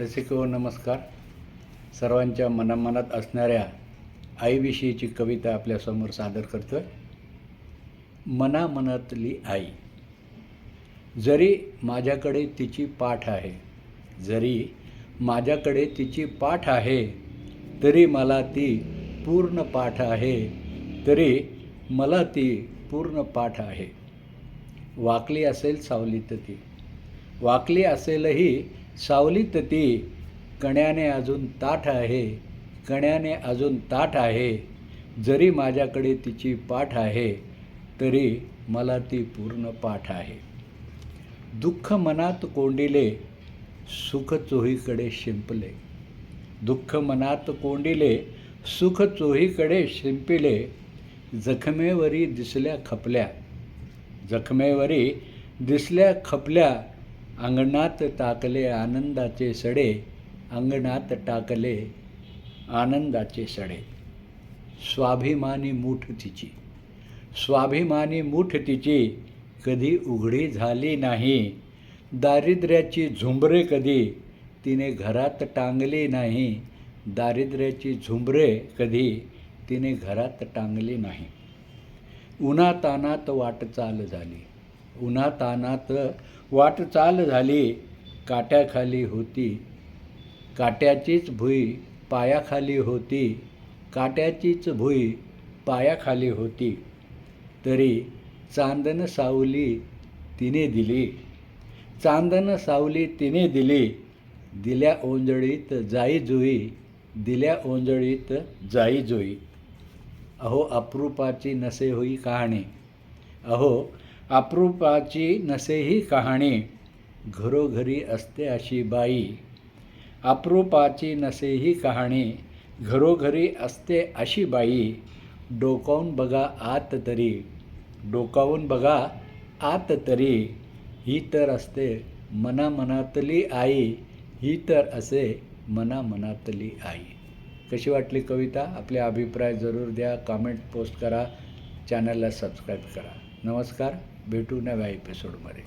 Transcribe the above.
रसिको नमस्कार. सर्वांच्या मनामनात असणाऱ्या आईविषयीची कविता आपल्यासमोर सादर करतोय. मनामनातली आई. जरी माझ्याकडे तिची पाठ आहे जरी माझ्याकडे तिची पाठ आहे तरी मला ती पूर्ण पाठ आहे तरी मला ती पूर्ण पाठ आहे. वाकली असेल सावलीत ती. वाकली असेलही सावलीत ती कण्याने अजून ताठ आहे कण्याने अजून ताठ आहे जरी माझ्याकडे तिची पाठ आहे तरी मला ती पूर्ण पाठ आहे. दुःख मनात कोंडिले सुख चोहीकडे शिंपले. दुःख मनात कोंडिले सुख चोहीकडे शिंपिले. जखमेवरी दिसल्या खपल्या. जखमेवरी दिसल्या खपल्या अंगणात टाकले आनंदाचे सडे अंगणात टाकले आनंदाचे सडे. स्वाभिमानी मूठ तिची. स्वाभिमानी मूठ तिची कधी उघडी झाली नाही. दारिद्र्याची झुंबरे कधी तिने घरात टांगली नाही. दारिद्र्याची झुंबरे कधी तिने घरात टांगली नाही. उन्हातानात वाटचाल झाली. उन्हातानात वाटचाल झाली काट्याखाली होती. काट्याचीच भुई पायाखाली होती. काट्याचीच भुई पायाखाली होती. तरी चांदन सावली तिने दिली. चांदन सावली तिने दिली. दिल्या ओंजळीत जाई जुई दिल्या ओंजळीत जाई जुई. अहो अप्रूपाची नसे होई कहाणी. अहो अप्रूपाची नसेही कहाणी. घरोघरी असते अशी बाई. अप्रूपाची नसेही कहाणी. घरोघरी असते अशी बाई. डोकावून बघा आत तरी. डोकावून बघा आत तरी. ही तर असते मनामनातली आई. ही तर असे मनामनातली आई. कशी वाटली कविता? आपले अभिप्राय जरूर द्या. कमेंट पोस्ट करा. चॅनलला सबस्क्राईब करा. नमस्कार. भेटू नव्या एपिसोडमध्ये